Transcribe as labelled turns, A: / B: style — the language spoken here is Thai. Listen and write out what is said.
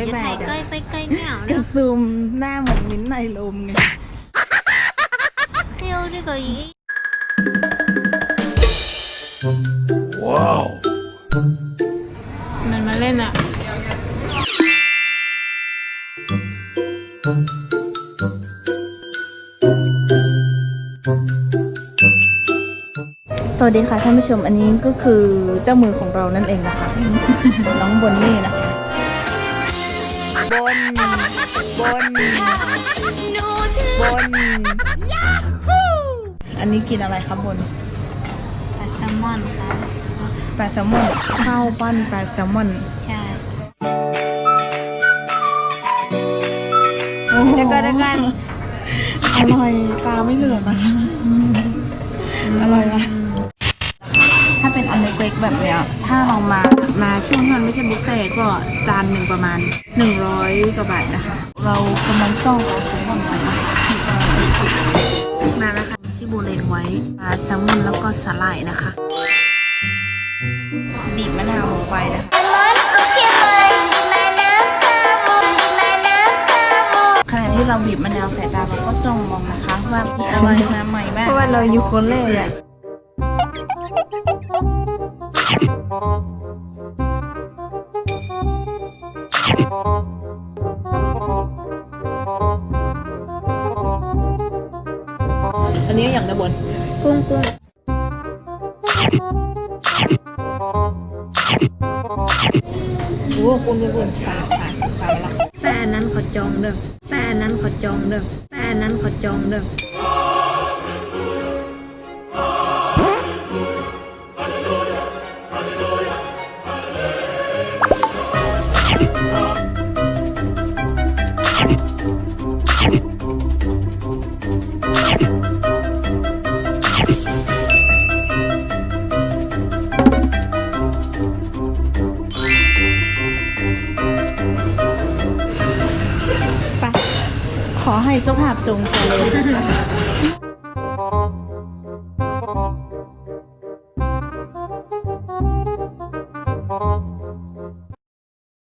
A: บ๊าย
B: จะ
A: บา
B: ถ่ายย
A: จ้ะ
B: ใกล้ไปใกล้เหนียว
A: กระ
B: นะ
A: ซูมหน้าเหมือนมิ้นท์ในลมไง
B: เที่ยวด้วยกันอีก
A: มันมาเล่นอะสวัสดีค่ะท่านผู้ชมอันนี้ก็คือเจ้ามือของเรานั่นเองนะคะ น้องบนนี่นะคะ บน บน บน อันนี้กินอะไรครับบน
B: ปลาแซลมอนค่ะ
A: ปลาแซลมอน ข้าวปั้นปลาแซลมอน
B: ใช่
A: โอ้โห
B: เดี๋ยวก่อนเดี๋ยวก่อน
A: อร่อยตาไม่เหลือกนะคะอร่อยปะถ้า เป็นอันเล็กๆแบบเนี้ย ถ้าเรามามาช่วงที่มันไม่ใช่บุฟเฟ่ก็จานหนึ่งประมาณ 100กว่าบาทนะคะ เรากำลังจ้องปลาแซลมอนกันนะคะมาแล้วค่ะที่โบเลนไว้ปลาแซลมอนแล้วก็สาหร่ายนะคะ บีบมะนาวลงไปนะคะขณะที่เราบีบมะนาวใส่ตาเราก็จ้องมองนะคะ ว่ามีอะไรมาใหม่บ้าง
B: เพราะว่าเราอยู่คนแรก อะ
A: อันนี้อย่างระบน
B: กุ้งกุ้ง
A: โอ้คุณระบนปลาปลาปลาไปละ
B: แป้นั้นขอจองเด้อแป้นั้นขอจองเด้อแป้นั้นขอจองเด้อ
A: ขอให้เจ้าภาพจงเจริญ